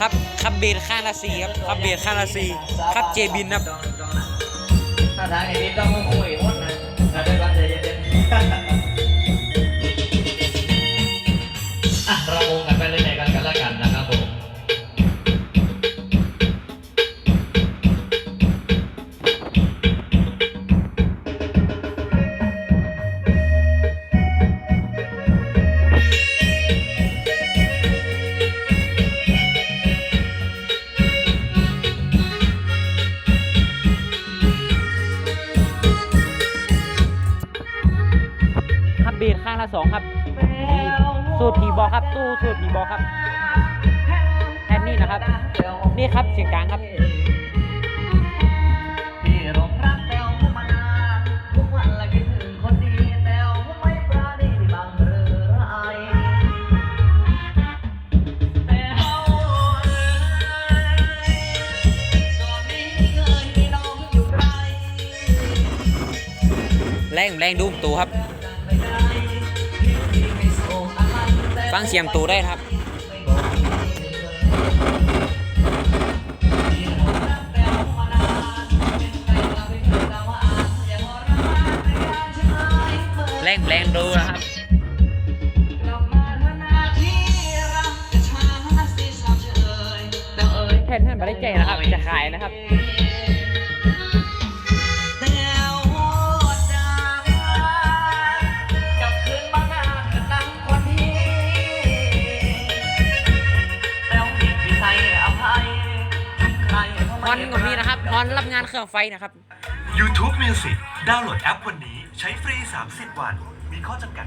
ครับคับเบนข้างละสี่ครับขับเบนข้างละสี่ขับเจบินครับ ถ้าทางอย่างนี้ต้องคุยางละสองครับ สูตรผีบอกครับ ตู้สูตรผีบอกครับแทนนี่นะครับ นี่ครับเสียงกลางครับพี่หลงรักแต้วมานานทุกวันละคิดถึงคนดีแต้วไม่ปราณีที่บางเรือไรแต่เฮาเอ่ยก่อนนี้เคยมีน้องอยู่ไกลแรงแรงดูตูครับ ฟังเสียงตูได้นะครับแรงแรงดูนะครับแทนท่านไม่ได้ใจนะครับจะขายนะครับ อนรับงานเครื่องไฟนะครับ YouTube Music ดาวน์โหลดแอปวันนี้ใช้ฟรี 30 วัน มีข้อจำกัด